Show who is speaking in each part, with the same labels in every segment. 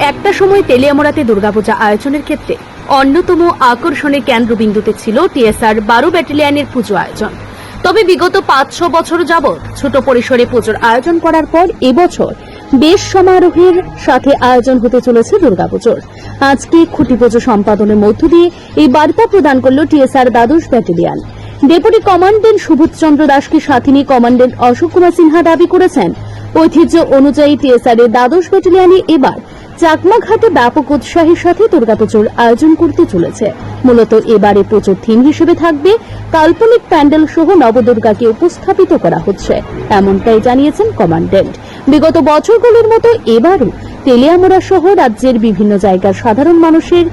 Speaker 1: একটা সময় তেলিয়ামোড়াতে দুর্গাপূজা আয়োজনের ক্ষেত্রে অন্যতম আকর্ষণের কেন্দ্রবিন্দুতে ছিল টিএসআর বারো ব্যাটালিয়নের পুজো আয়োজন। তবে বিগত পাঁচ ছ বছর যাবৎ ছোট পরিসরে পুজোর আয়োজন করার পর এবছর বেশ সমারোহের সাথে আয়োজন হতে চলেছে দুর্গাপুজোর। আজকে খুঁটি পুজো সম্পাদনের মধ্য দিয়ে এই বার্তা প্রদান করল টিএসআর দ্বাদশ ব্যাটালিয়ন। ডেপুটি কমান্ডেন্ট সুবোধচন্দ্র দাসকে সাথে নিয়ে কমান্ডেন্ট অশোক কুমার সিনহা দাবি করেছেন, ঐতিহ্য অনুযায়ী টিএসআর এর দ্বাদশ ব্যাটালিয়নে এবার চাকমাঘাটে ব্যাপক উৎসাহের সাথে দুর্গাপুজোর আয়োজন করতে চলেছে। মূলত এবারে পুজোর থিম হিসেবে থাকবে কাল্পনিক প্যান্ডেল সহ নবদুর্গাকে উপস্থাপিত করা হচ্ছে, এমনটাই জানিয়েছেন কমান্ডেন্ট। বিগত বছরগুলোর মতো এবারও তেলিয়ামোড়া সহ রাজ্যের বিভিন্ন জায়গার সাধারণ মানুষের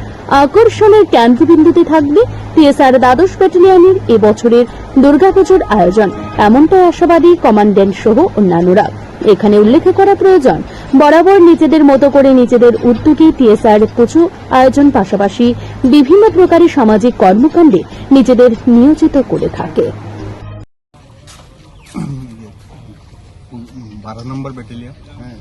Speaker 1: আকর্ষণের কেন্দ্রবিন্দুতে থাকবে টিএসআর দ্বাদশ ব্যাটালিয়নের এবছরের দুর্গাপুজোর আয়োজন, এমনটাই আশাবাদী কমান্ডেন্ট সহ অন্যান্যরা। এখানে উল্লেখ করা প্রয়োজন। বরাবর নিজেদের মতো করে নিজেদের উদ্যোগে টিএসআর পুজো আয়োজন পাশাপাশি বিভিন্ন প্রকারের সামাজিক কর্মকাণ্ডে নিজেদের নিয়োজিত করে থাকে।
Speaker 2: বারো নম্বর হ্যাঁ।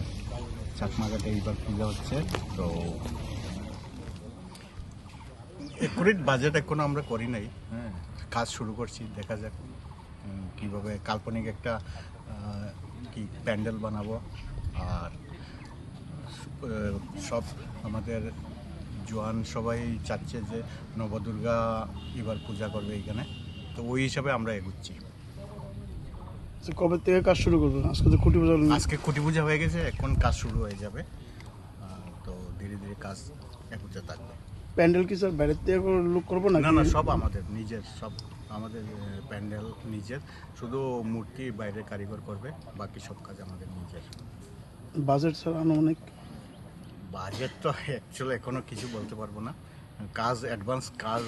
Speaker 2: বাজেট আমরা করি নাই হ্যাঁ। কাজ শুরু করছি, দেখা যাক কীভাবে কাল্পনিক একটা কি প্যান্ডেল বানাবো আর সব আমাদের জোয়ান সবাই চাচ্ছে যে নবদুর্গা এবার পূজা করবে এখানে। তো ওই হিসাবে আমরা এগুচ্ছি।
Speaker 3: কবে থেকে কাজ শুরু করব? আজকে তো খুঁটি পূজা
Speaker 2: আজকে খুঁটি পূজা হয়ে গেছে এখন কাজ শুরু হয়ে যাবে। তো ধীরে ধীরে কাজ একত্রে থাকবে।
Speaker 3: প্যান্ডেল কি স্যার বাইরের থেকে লুক করব না
Speaker 2: না সব আমাদের নিজের সব আমাদের প্যান্ডেল নিজের। শুধু মূর্তি বাইরে কারিগর করবে বাকি সব কাজ আমাদের নিজের।
Speaker 3: বাজেট স্যার আনুমানিক
Speaker 2: বাজেট তো অ্যাকচুয়ালি এখনও কিছু বলতে পারব না। কাজ অ্যাডভান্স কাজ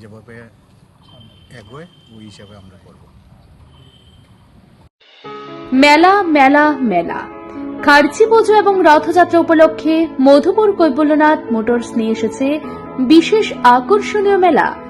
Speaker 2: যেভাবে এগোয় ওই হিসাবে আমরা করব।
Speaker 1: মেলা মেলা মেলা। খার্চি পুজো এবং রথযাত্রা উপলক্ষে মধুপুর কৈবল্যনাথ মোটরস নিয়ে এসেছে বিশেষ আকর্ষণীয় মেলা।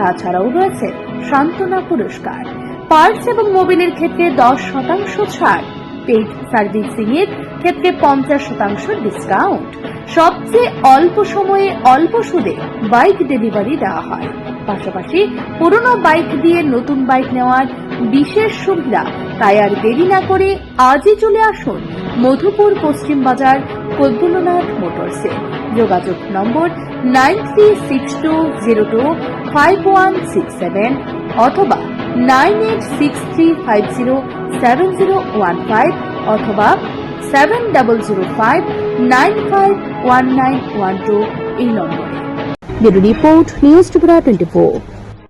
Speaker 1: তাছাড়াও রয়েছে সান্ত্বনা পুরস্কার পার্টস এবং মোবিলের ক্ষেত্রে দশ শতাংশ ছাড়, পেইড সার্ভিসিং এর ক্ষেত্রে পঞ্চাশ শতাংশ ডিসকাউন্ট। সবচেয়ে অল্প সময়ে অল্প সুদে বাইক ডেলিভারি দেওয়া হয়। পাশাপাশি পুরনো বাইক দিয়ে নতুন বাইক নেওয়ার বিশেষ সুবিধা, তাই আর দেরি না করে আজই চলে আসুন মধুপুর পশ্চিম বাজার কৈবল্যনাথ মোটরসে। যোগাযোগ number nine three six two zero two five one six seven অথবা nine eight six three five zero seven zero one five অথবা seven double zero five nine five one nine one two এই নম্বরে। Report news Tripura twenty four.